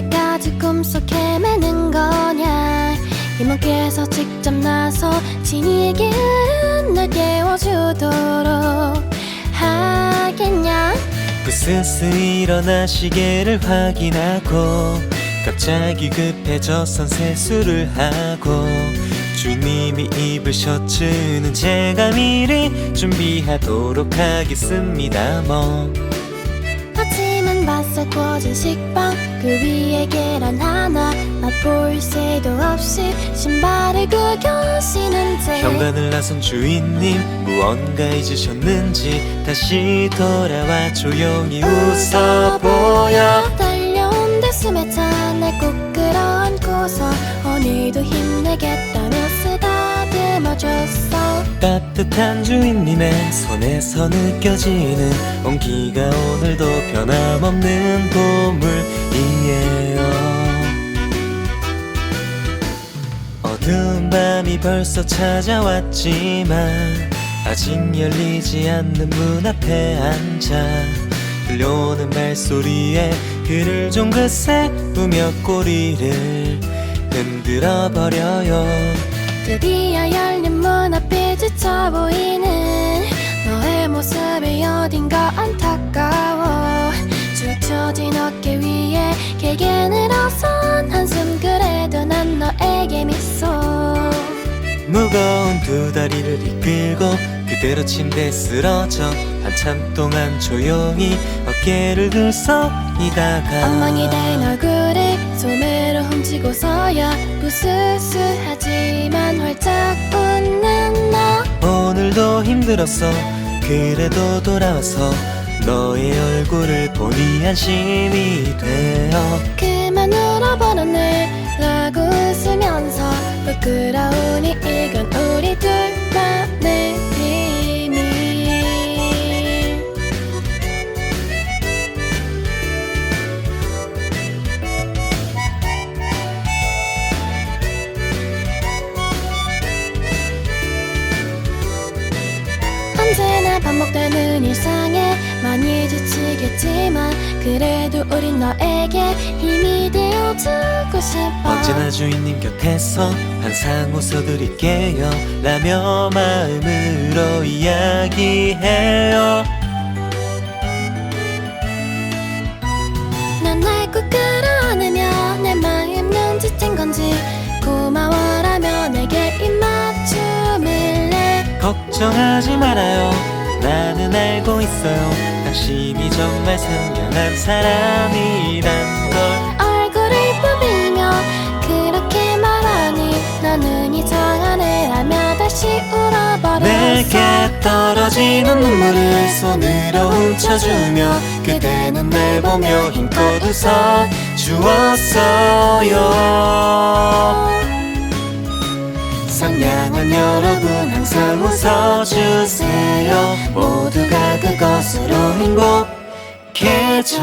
언제까지 꿈속 헤매는 거냐? 이모께서 직접 나서 진이에게 날 깨워주도록 하겠냐? 부스스 일어나 시계를 확인하고 갑자기 급해져 선 세수를 하고 주님이 입을 셔츠는 제가 미리 준비하도록 하겠습니다 뭐 하지만 바싹 구워진 식빵 그 위에 계란 하나 맛볼 새도 없이 신발을 구겨 채. 현관을 나선 주인님 무언가 잊으셨는지 다시 돌아와 조용히 웃어 보여. 달려온 내 숨에 차날 꼭 끌어안고서 오늘도 쓰다듬어줬어 따뜻한 주인님의 손에서 느껴지는 온기가 오늘도 변함없는 보물이에요. 어두운 밤이 벌써 찾아왔지만 아직 열리지 않는 문 앞에 앉아 들려오는 발소리에 그를 좀 그새 우며 꼬리를 흔들어 버려요. 드디어 지쳐 보이는 너의 모습이 어딘가 안타까워. 축 처진 어깨 위에 길게 늘어선 한숨 그래도 난 너에게 미소. 무거운 두 다리를 이끌고 그대로 침대에 쓰러져 한참 동안 조용히 어깨를 들썩이다가 엉망이 된 얼굴을 손으로 훔치고서야 부스스하지만 활짝 오늘도 힘들었어. 그래도 돌아와서 너의 얼굴을 보니 안심이 되어. 그만 울어버렸네. 라고 웃으면서 부끄러우니 이건 우리 둘만의 반복되는 일상에 많이 지치겠지만 그래도 우린 너에게 힘이 되어주고 싶어. 언제나 주인님 곁에서 항상 웃어드릴게요. 라며 마음으로 이야기해요. 난날 꼭 끌어안으며 내 마음 눈치챈 건지 고마워라며 내게 입맞춤을 내 걱정하지 말아요 나는 알고 있어요. 당신이 정말 상냥한 사람이란 걸. 얼굴을 부비며 그렇게 말하니 너는 이상한 애라며 다시 울어버렸어. 내게 떨어지는 눈물을 손으로 훔쳐주며 그대는 날 보며 힘껏 웃어 주었어요. 상냥한 여러분 항상 웃어주세요. 모두가 그것으로 행복해져요